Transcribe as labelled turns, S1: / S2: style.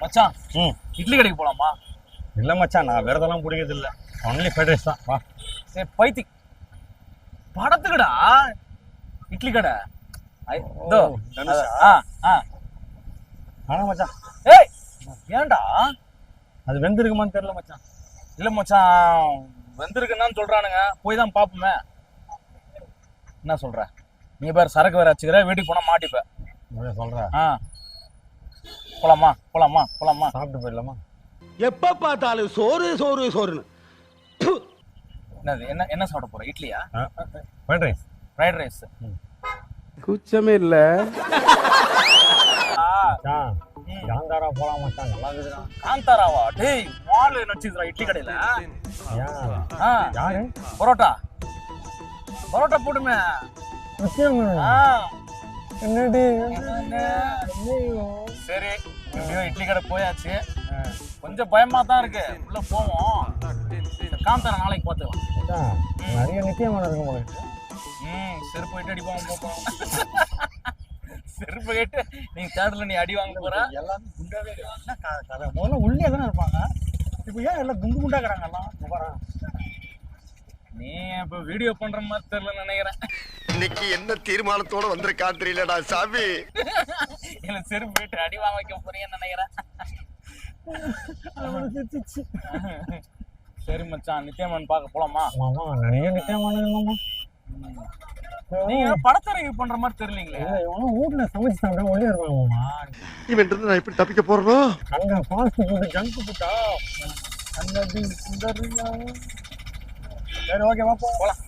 S1: மச்சான்
S2: ம்.
S1: இட்லி கடைக்கு போலாமா?
S2: இல்லை மச்சான் நான் விரதம்லாம் பிடிக்கிறது இல்லை ஒன்லி ஃப்ரைட் ரைஸ் தான். வா.
S1: சரி பைத்தி படத்துக்குடா? இட்லி கடை. இதோ? ஆ ஆ.
S2: ஆனால் மச்சான்.
S1: ஏய் ஏன்டா?
S2: அது வெந்திருக்குமான்னு தெரியல மச்சான்.
S1: இல்ல மச்சான் வந்திருக்குன்னு சொல்றானுங்க. போய் தான் பாப்போமே. என்ன சொல்ற? நீ பேர் சரக்கு வேற வச்சுக்கிற வீட்டுக்கு போனா மாட்டிப்ப.
S2: அப்படியே சொல்கிறேன்
S1: ஆ. போலாமா போலாமா போலாமா?
S2: சாப்பிட்டு போயிடலாமா?
S3: எப்ப பார்த்தாலும் சோறு சோறு சோறுன்னு.
S1: என்னது என்ன என்ன சாப்பிட போற? இட்லியா?
S2: ஃப்ரைட் ரைஸ்
S1: ஃப்ரைட் ரைஸ்
S3: குச்சமே இல்ல.
S2: காந்தாரா போகலாம் மச்சான் நல்லா இருக்குதுடா
S1: காந்தாராவா? டேய் மால் நடிச்சுக்கிறா இட்லி கடையில?
S2: யாரு?
S1: பரோட்டா. பரோட்டா போடுமே. ஆ.
S2: என்னடி?
S1: எப்படியோ இட்லி கடை போயாச்சு. கொஞ்சம் பயமா தான் இருக்கு. உள்ள போவோம். இந்த காந்தாரா நாளைக்கு பார்த்துக்கலாம்.
S2: நிறைய நித்தியமான இருக்கு.
S1: ம் செருப்பு கேட்டு அடிப்பாங்க போப்போம் செருப்பு கேட்டு நீ தேடல நீ அடி வாங்க போற.
S2: எல்லாமே குண்டாவே கதை முதல்ல உள்ளே தானே இருப்பாங்க. இப்போ ஏன் எல்லாம் குண்டு குண்டாக்குறாங்க எல்லாம்.
S1: நீ இப்ப வீடியோ பண்ற மாதிரி தெரியல நினைக்கிறேன்.
S4: இன்னைக்கு என்ன தீர்மானத்தோட வந்திருக்கான் தெரியலடா சாமி.
S1: இல்ல செருப்பு கேட்டு அடி வாங்க வைக்க போறீங்கன்னு நினைக்கிறேன். சரி மச்சான் நித்யமன் பார்க்க போலாமா?
S2: மாமா நிறைய நித்தியமானது மாமா
S1: நீங்க படத்தை ரிவ்யூ பண்ற மாதிரி தெரியலீங்களே?
S2: இவனும் வீட்ல சமைச்சு சாப்பிட்டா ஒல்லியா இருப்பாங்க மாமா.
S4: இவன் இருந்து நான் எப்படி தப்பிக்க போறனோ?
S2: அங்க ஃபாஸ்ட் ஃபுட் ஜங்க் ஃபுட்டா
S1: அன்னதி சுந்தரியா
S2: சரி ஓகேவா போ.
S1: போலாம்.